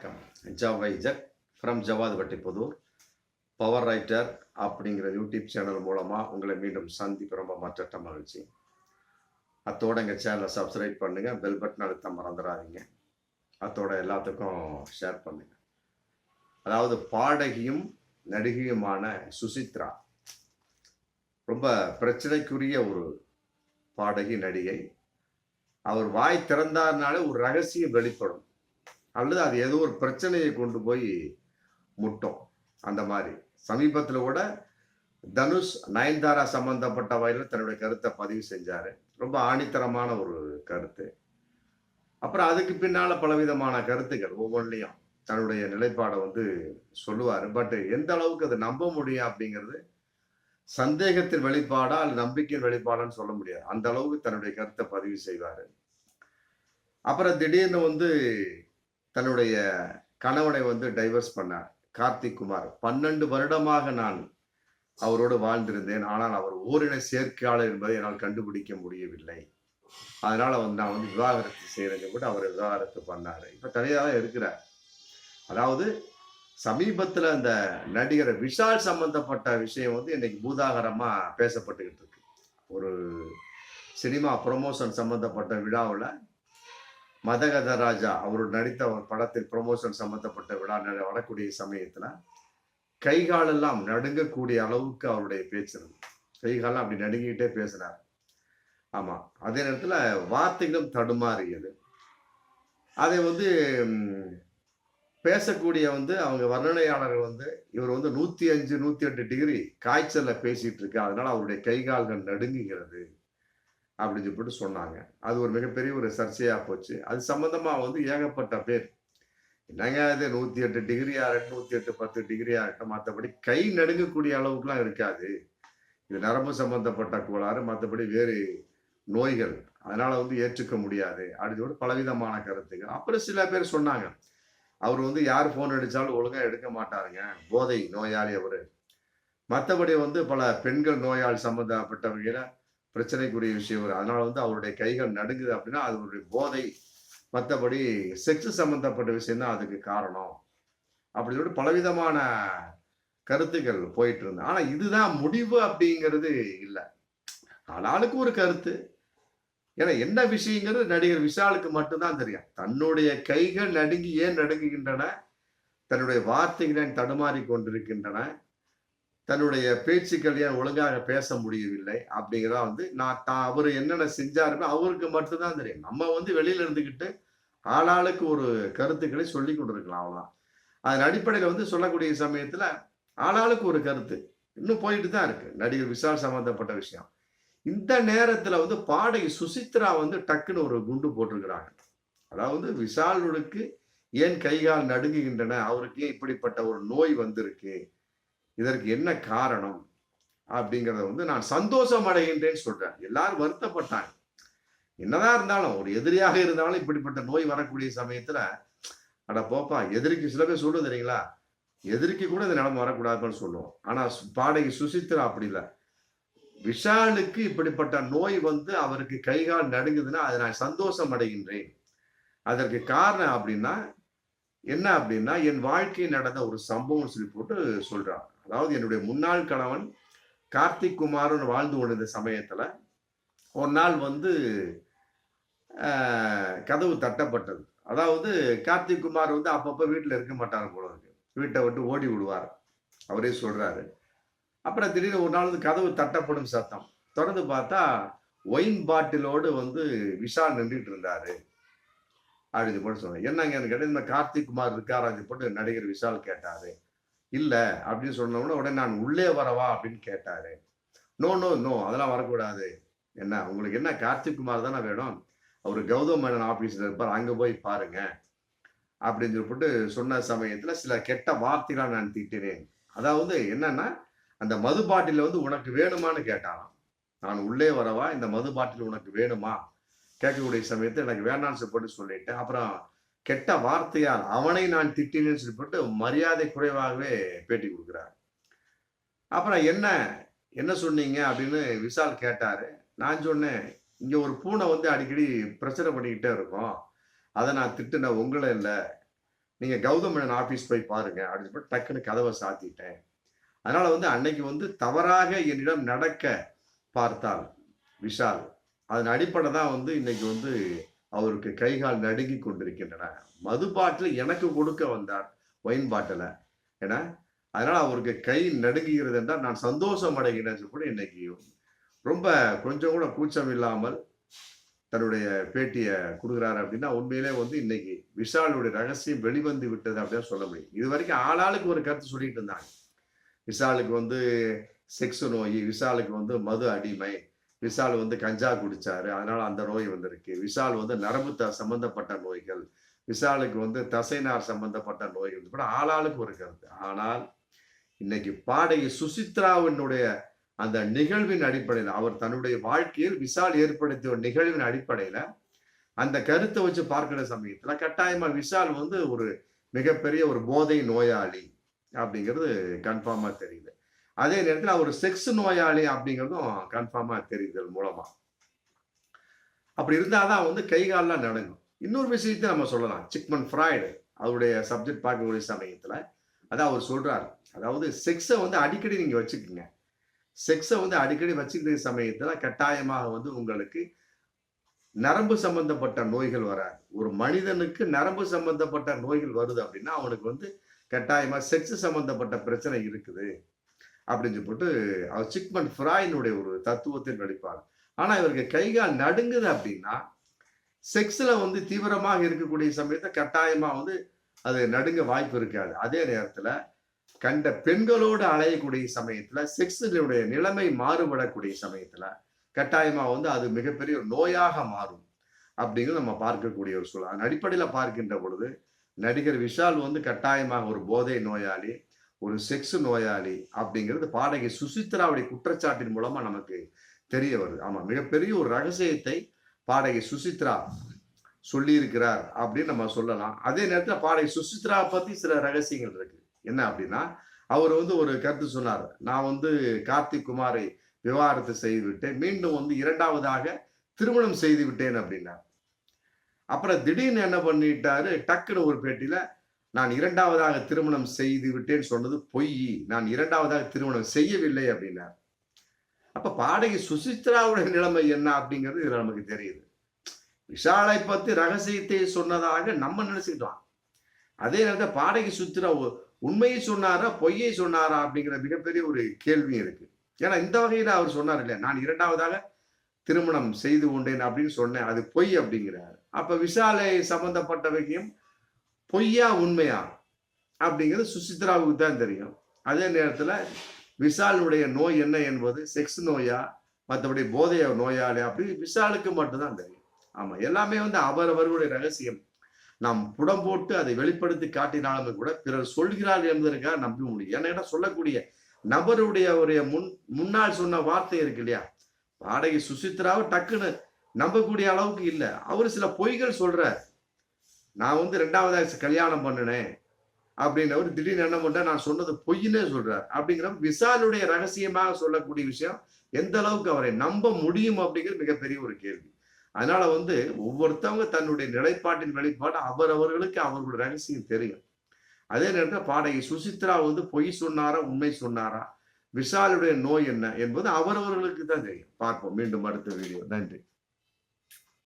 வணக்கம். ஜவை jug from Javadhu Vattipudur power writer அப்படிங்கிற யூடியூப் சேனல் மூலமாக உங்களை மீண்டும் சந்திப்பு ரொம்ப மற்ற மகிழ்ச்சி. அத்தோட எங்கள் சேனலை சப்ஸ்கிரைப் பண்ணுங்கள் பெல் பட்டன் அழுத்த மறந்துடாதீங்க. அத்தோட எல்லாத்துக்கும் ஷேர் பண்ணுங்க. அதாவது பாடகியும் நடிகையுமான சுசித்ரா. ரொம்ப பிரச்சனைக்குரிய ஒரு பாடகி நடிகை. அவர் வாய் திறந்தார்னாலே ஒரு ரகசியம் வெளிப்படும். அல்லது அது ஏதோ ஒரு பிரச்சனையை கொண்டு போய் முட்டும். அந்த மாதிரி. சமீபத்தில் கூட தனுஷ் நயன்தாரா சம்பந்தப்பட்ட வகையில் தன்னுடைய கருத்தை பதிவு செஞ்சார். ரொம்ப ஆணித்தரமான ஒரு கருத்து. அப்புறம் அதுக்கு பின்னால் பலவிதமான கருத்துக்கள் ஒவ்வொன்றிலையும் தன்னுடைய நிலைப்பாடை வந்து சொல்லுவார். பட் எந்த அளவுக்கு அதை நம்ப முடியும் அப்படிங்கிறது சந்தேகத்தின் வெளிப்பாடா அல்லது நம்பிக்கையின் வெளிப்பாடான்னு சொல்ல முடியாது. அந்த அளவுக்கு தன்னுடைய கருத்தை பதிவு செய்வார். அப்புறம் திடீர்னு வந்து தன்னுடைய கணவனை வந்து டைவர்ஸ் பண்ணார். கார்த்திக் குமார் பன்னெண்டு வருடமாக நான் அவரோடு வாழ்ந்திருந்தேன். ஆனால் அவர் ஓரின சேர்க்கையாளர் என்பதை என்னால் கண்டுபிடிக்க முடியவில்லை. அதனால வந்து நான் வந்து விவாகரத்து செய்யறேன்னு கூட அவர் விவாகரத்து பண்ணாரு. இப்ப தனியாக இருக்கிறார். அதாவது சமீபத்துல அந்த நடிகர் விஷால் சம்பந்தப்பட்ட விஷயம் வந்து இன்னைக்கு பூதாகரமா பேசப்பட்டுக்கிட்டு இருக்கு. ஒரு சினிமா ப்ரொமோஷன் சம்பந்தப்பட்ட விழாவில் மதகத ராஜா அவர் நடித்த ஒரு படத்தில் ப்ரொமோஷன் சம்பந்தப்பட்ட விழா வரக்கூடிய சமயத்துல கைகாலெல்லாம் நடுங்கக்கூடிய அளவுக்கு அவருடைய பேச்சு இருந்தது. கைகாலம் அப்படி நடுங்கிட்டே பேசினார் ஆமா. அதே நேரத்துல வார்த்தைகளும் தடுமாறியது. அதை வந்து பேசக்கூடிய வந்து அவங்க வர்ணனையாளர் வந்து இவர் வந்து நூத்தி அஞ்சு நூத்தி எட்டு டிகிரி காய்ச்சல்ல பேசிட்டு இருக்கு அதனால அவருடைய கைகால்கள் நடுங்குகிறது. அப்படின்னு சொல்லிட்டு சொன்னாங்க. அது ஒரு மிகப்பெரிய ஒரு சர்ச்சையாக போச்சு. அது சம்மந்தமாக வந்து ஏகப்பட்ட பேர். என்னங்க அது நூற்றி எட்டு டிகிரியா இருக்கட்டும் நூற்றி எட்டு பத்து டிகிரியா இருக்கட்டும் மற்றபடி கை நடுங்கக்கூடிய அளவுக்குலாம் இருக்காது. இது நரம்பு சம்பந்தப்பட்ட கோளாறு மற்றபடி வேறு நோய்கள். அதனால வந்து ஏற்றுக்க முடியாது. அப்படின்னு சொல்லிட்டு பலவிதமான கருத்துக்கள் அப்புறம் சில பேர் சொன்னாங்க. அவர் வந்து யார் ஃபோன் அடித்தாலும் ஒழுங்காக எடுக்க மாட்டாருங்க. போதை நோயாளி அவர். மற்றபடி வந்து பல பெண்கள் நோயாளி சம்பந்தப்பட்ட பிரச்சனைக்குரிய விஷயம் வரும். அதனால வந்து அவருடைய கைகள் நடுங்குது அப்படின்னா அதனுடைய போதை. மற்றபடி செக்ஸ் சம்பந்தப்பட்ட விஷயம்தான் அதுக்கு காரணம். அப்படி சொல்லிட்டு பலவிதமான கருத்துக்கள் போயிட்டு இருந்தது ஆனா இதுதான் முடிவு அப்படிங்கிறது இல்லை. ஆளாளுக்கு ஒரு கருத்து. ஏன்னா என்ன விஷயங்கிறது நடிகர் விஷாலுக்கு மட்டும்தான் தெரியும். தன்னுடைய கைகள் நடுங்கி ஏன் நடுங்குகின்றன? தன்னுடைய வார்த்தைகள் ஏன் தடுமாறி கொண்டிருக்கின்றன தன்னுடைய பேச்சுக்கள் ஏன் ஒழுங்காக பேச முடியவில்லை அப்படிங்கிறதா வந்து நான் தான் அவர் என்னென்ன செஞ்சாருமே அவருக்கு மட்டும்தான் தெரியும். நம்ம வந்து வெளியில இருந்துக்கிட்டு ஆளாளுக்கு ஒரு கருத்துக்களை சொல்லி கொண்டிருக்கலாம் அவ்வளோதான் அதன் அடிப்படையில் வந்து சொல்லக்கூடிய சமயத்தில் ஆளாளுக்கு ஒரு கருத்து இன்னும் போயிட்டு தான் இருக்கு. நடிகர் விஷால் சம்மந்தப்பட்ட விஷயம். இந்த நேரத்தில் வந்து பாடகி சுசித்ரா வந்து டக்குன்னு ஒரு குண்டு போட்டிருக்கிறாங்க. அதாவது விஷாலுக்கு ஏன் கைகால் நடுங்குகின்றன? அவருக்கு ஏன் இப்படிப்பட்ட ஒரு நோய் வந்திருக்கு? இதற்கு என்ன காரணம் அப்படிங்கிறத வந்து நான் சந்தோஷம் அடைகின்றேன்னு சொல்றேன். எல்லாரும் வருத்தப்பட்டாங்க. என்னதான் இருந்தாலும் ஒரு எதிரியாக இருந்தாலும் இப்படிப்பட்ட நோய் வரக்கூடிய சமயத்துல அட போப்பா எதிரிக்கு சில பேர் சொல்லுவது தெரியுங்களா? எதிரிக்கு கூட இந்த நிலைமை வரக்கூடாதுன்னு சொல்லுவோம். ஆனா பாடகி சுசித்ரா அப்படி இல்லை. விஷாலுக்கு இப்படிப்பட்ட நோய் வந்து அவருக்கு கைகால் நடுங்குதுன்னா அதை நான் சந்தோஷம் அடைகின்றேன். அதற்கு காரணம் அப்படின்னா என்ன அப்படின்னா என் வாழ்க்கையில் நடந்த ஒரு சம்பவம் சொல்லி போட்டு சொல்றான் அதாவது என்னுடைய முன்னாள் கணவன் கார்த்திக் குமாரன் வாழ்ந்து கொண்டிருந்த சமயத்தில் ஒரு நாள் வந்து கதவு தட்டப்பட்டது. அதாவது கார்த்திக் குமார் வந்து அப்பப்போ வீட்டில் இருக்க மாட்டார் போல இருக்கு. வீட்டை விட்டு ஓடி விடுவார். அவரே சொல்கிறாரு அப்புறம் திடீர்னு ஒரு நாள் வந்து கதவு தட்டப்படும் சத்தம். திறந்து பார்த்தா ஒயின் பாட்டிலோடு வந்து விஷால் நின்றுட்டு இருந்தாரு. அப்படின்னு போட்டு சொன்னேன் என்னங்க கேட்டு இந்த கார்த்திக் குமார் இருக்காரான்னு போட்டு நடிகர் விஷால் கேட்டாரு. இல்லை அப்படின்னு சொன்ன உடனே நான் உள்ளே வரவா அப்படின்னு கேட்டாரு. நோ நோ நோ அதெல்லாம் வரக்கூடாது. என்ன உங்களுக்கு என்ன கார்த்திக் குமார் தானே வேணும்? அவர் கௌதம் மேனன் ஆபீஸ்ல இருப்பார் அங்க போய் பாருங்க. அப்படின்னு சொல்லிட்டு சொன்ன சமயத்துல சில கெட்ட வார்த்தைகளாக நான் திட்டினேன். அதாவது என்னன்னா அந்த மது பாட்டில வந்து உனக்கு வேணுமான்னு கேட்டாராம். நான் உள்ளே வரவா இந்த மது பாட்டில் உனக்கு வேணுமா? கேட்கக்கூடிய சமயத்தில் எனக்கு வேண்டாம்னு சொல்லிட்டு சொல்லிட்டேன் அப்புறம் கெட்ட வார்த்தையால் அவனை நான் திட்டினேன்னு சொல்லிட்டு மரியாதை குறைவாகவே பேட்டி கொடுக்குறார். அப்புறம் என்ன என்ன சொன்னீங்க அப்படின்னு விஷால் கேட்டார். நான் சொன்னேன் இங்கே ஒரு பூனை வந்து அடிக்கடி பிரச்சனை பண்ணிக்கிட்டே இருக்கும். அதை நான் திட்டுன உங்களை இல்லை. நீங்கள் கௌதம் ஆஃபீஸ் போய் பாருங்க அப்படின்னு சொல்லிட்டு டக்குன்னு கதவை சாத்திட்டேன். அதனால் வந்து அன்னைக்கு வந்து தவறாக என்னிடம் நடக்க பார்த்தால் விஷால். அதன் அடிப்படை தான் வந்து இன்னைக்கு வந்து அவருக்கு கைகால் நடுங்கி கொண்டிருக்கின்றன. மது பாட்டில் எனக்கு கொடுக்க வந்தார் ஒயின் பாட்டில ஏன்னா அதனால அவருக்கு கை நடுங்குகிறது என்றால் நான் சந்தோஷம் அடைகிறேன் கூட இன்னைக்கு ரொம்ப கொஞ்சம் கூட கூச்சம் இல்லாமல் தன்னுடைய பேட்டியை கொடுக்குறாரு அப்படின்னா உண்மையிலே வந்து இன்னைக்கு விஷாலுடைய ரகசியம் வெளிவந்து விட்டது அப்படின்னு சொல்ல முடியும். இது வரைக்கும் ஆளாளுக்கு ஒரு கருத்து சொல்லிட்டு இருந்தாங்க. விஷாலுக்கு வந்து செக்ஸ் நோய் விஷாலுக்கு வந்து மது அடிமை விஷால் வந்து கஞ்சா குடிச்சாரு. அதனால அந்த நோய் வந்திருக்கு. விஷால் வந்து நரம்பு த சம்பந்தப்பட்ட நோய்கள். விஷாலுக்கு வந்து தசைநார் சம்பந்தப்பட்ட நோய்கள் கூட ஆளாளுக்கு ஒரு கருத்து. ஆனால் இன்னைக்கு பாடகி சுசித்ராவினுடைய அந்த நிகழ்வின் அடிப்படையில் அவர் தன்னுடைய வாழ்க்கையில் விஷால் ஏற்படுத்திய ஒரு நிகழ்வின் அடிப்படையில அந்த கருத்தை வச்சு பார்க்கிற சமயத்துல கட்டாயமா விஷால் வந்து ஒரு மிகப்பெரிய ஒரு போதை நோயாளி அப்படிங்கிறது கன்ஃபார்மா தெரியுது. அதே நேரத்தில் அவர் செக்ஸ் நோயாளி அப்படிங்கிறதும் கன்ஃபார்மாக தெரியுது மூலமா. அப்படி இருந்தாதான் வந்து கை காலெலாம் நடங்கும் இன்னொரு விஷயத்தை நம்ம சொல்லலாம். சிக்மன் ஃப்ராய்டு அவருடைய சப்ஜெக்ட் பார்க்கக்கூடிய சமயத்தில் அதான் அவர் சொல்கிறார் அதாவது செக்ஸை வந்து அடிக்கடி நீங்கள் வச்சுக்கோங்க. செக்ஸை வந்து அடிக்கடி வச்சுக்கிற சமயத்தில் கட்டாயமாக வந்து உங்களுக்கு நரம்பு சம்பந்தப்பட்ட நோய்கள் வராது. ஒரு மனிதனுக்கு நரம்பு சம்பந்தப்பட்ட நோய்கள் வருது அப்படின்னா அவனுக்கு வந்து கட்டாயமாக செக்ஸ் சம்பந்தப்பட்ட பிரச்சனை இருக்குது. அப்படின்னு சொல்லிட்டு அவர் சிக்மன் ஃப்ராயினுடைய ஒரு தத்துவத்தில் நடிப்பார். ஆனால் இவருக்கு கைகால் நடுங்குது அப்படின்னா செக்ஸில் வந்து தீவிரமாக இருக்கக்கூடிய சமயத்தை கட்டாயமாக வந்து அது நடுங்க வாய்ப்பு இருக்காது. அதே நேரத்தில் கண்ட பெண்களோடு அலையக்கூடிய சமயத்தில் செக்ஸினுடைய நிலைமை மாறுபடக்கூடிய சமயத்தில் கட்டாயமாக வந்து அது மிகப்பெரிய ஒரு நோயாக மாறும் அப்படிங்கிறது நம்ம பார்க்கக்கூடிய ஒரு சூழல். அதன் அடிப்படையில் பார்க்கின்ற பொழுது நடிகர் விஷால் வந்து கட்டாயமாக ஒரு போதை நோயாளி ஒரு செக்ஸ் நோயாளி அப்படிங்கிறது பாடகி சுசித்ராவுடைய குற்றச்சாட்டின் மூலமா நமக்கு தெரிய வருது. ஆமா மிகப்பெரிய ஒரு ரகசியத்தை பாடகி சுசித்ரா சொல்லியிருக்கிறார் அப்படின்னு நம்ம சொல்லலாம். அதே நேரத்தில் பாடகி சுசித்ரா பத்தி சில ரகசியங்கள் இருக்கு. என்ன அப்படின்னா அவர் வந்து ஒரு கருத்து சொன்னார். நான் வந்து கார்த்திக் குமாரை விவாகரத்து செய்து விட்டேன் மீண்டும் வந்து இரண்டாவதாக திருமணம் செய்து விட்டேன் அப்படின்னார். அப்புறம் திடீர்னு என்ன பண்ணிட்டாரு? டக்குன்னு ஒரு பேட்டியில நான் இரண்டாவதாக திருமணம் செய்து விட்டேன்னு சொன்னது பொய். நான் இரண்டாவதாக திருமணம் செய்யவில்லை அப்படின்னார். அப்ப பாடகி சுசித்ராவுடைய நிலைமை என்ன அப்படிங்கிறது இதுல நமக்கு தெரியுது. விஷாலை பத்தி ரகசியத்தை சொன்னதாக நம்ம நினைச்சுக்கிட்டோம். அதே நேரத்தில் பாடகி சுத்ரா உண்மையை சொன்னாரா பொய்யை சொன்னாரா அப்படிங்கிற மிகப்பெரிய ஒரு கேள்வி இருக்கு. ஏன்னா இந்த வகையில அவர் சொன்னார் இல்லையா நான் இரண்டாவதாக திருமணம் செய்து கொண்டேன் அப்படின்னு சொன்னேன் அது பொய் அப்படிங்கிறார். அப்ப விஷாலை சம்பந்தப்பட்டவைக்கும் பொய்யா உண்மையா? அப்படிங்கிறது சுசித்ராவுக்கு தான் தெரியும். அதே நேரத்தில் விஷாலுடைய நோய் என்ன என்பது செக்ஸ் நோயா மற்றபடி போதைய நோயாளி அப்படி விஷாலுக்கு மட்டும்தான் தெரியும். ஆமாம் எல்லாமே வந்து அவரவர்களுடைய ரகசியம். நாம் புடம் போட்டு அதை வெளிப்படுத்தி காட்டினாலுமே கூட பிறர் சொல்கிறார் என்பதற்காக நம்ப முடியும். ஏன்னா சொல்லக்கூடிய நபருடைய ஒரு முன் முன்னால் சொன்ன வார்த்தை இருக்கு இல்லையா? வாடகை சுசித்ராவை டக்குன்னு நம்பக்கூடிய அளவுக்கு இல்லை. அவர் சில பொய்கள் சொல்றார். நான் வந்து ரெண்டாவதாக கல்யாணம் பண்ணினேன். அப்படின்னவர் திடீர்னு என்ன பண்ண நான் சொன்னது பொய்னே சொல்றார். அப்படிங்கிற விசாலுடைய ரகசியமாக சொல்லக்கூடிய விஷயம் எந்த அளவுக்கு அவரை நம்ப முடியும் அப்படிங்கிறது மிகப்பெரிய ஒரு கேள்வி. அதனால வந்து ஒவ்வொருத்தவங்க தன்னுடைய நிலைப்பாட்டின் வெளிப்பாடு அவரவர்களுக்கு அவர்களுடைய ரகசியம் தெரியும். அதே நேரத்தில் பாடகி சுசித்ரா வந்து பொய் சொன்னாரா உண்மை சொன்னாரா விஷாலுடைய நோய் என்ன என்பது அவரவர்களுக்கு தான் தெரியும். பார்ப்போம். மீண்டும் அடுத்த வீடியோ நன்றி.